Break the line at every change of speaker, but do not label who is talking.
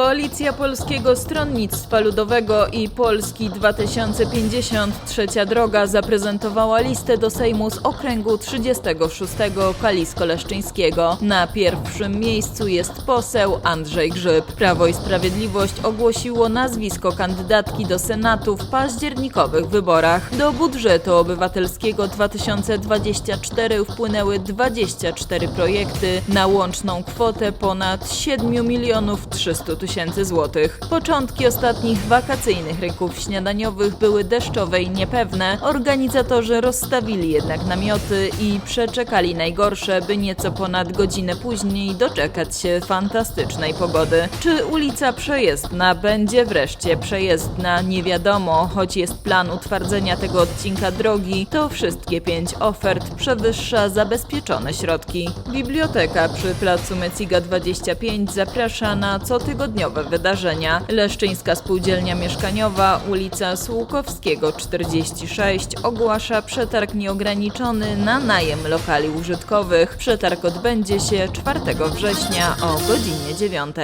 Koalicja Polskiego Stronnictwa Ludowego i Polski 2050 Trzecia Droga zaprezentowała listę do Sejmu z okręgu 36 Kalisko-Leszczyńskiego. Na pierwszym miejscu jest poseł Andrzej Grzyb. Prawo i Sprawiedliwość ogłosiło nazwisko kandydatki do Senatu w październikowych wyborach. Do budżetu obywatelskiego 2024 wpłynęły 24 projekty na łączną kwotę ponad 7 milionów 300 tysięcy złotych. Początki ostatnich wakacyjnych rynków śniadaniowych były deszczowe i niepewne. Organizatorzy rozstawili jednak namioty i przeczekali najgorsze, by nieco ponad godzinę później doczekać się fantastycznej pogody. Czy ulica Przejezdna będzie wreszcie przejezdna? Nie wiadomo, choć jest plan utwardzenia tego odcinka drogi, to wszystkie pięć ofert przewyższa zabezpieczone środki. Biblioteka przy placu Meciga 25 zaprasza na cotygodniowe wydarzenia. Leszczyńska Spółdzielnia Mieszkaniowa, ulica Słukowskiego 46 ogłasza przetarg nieograniczony na najem lokali użytkowych. Przetarg odbędzie się 4 września o godzinie 9.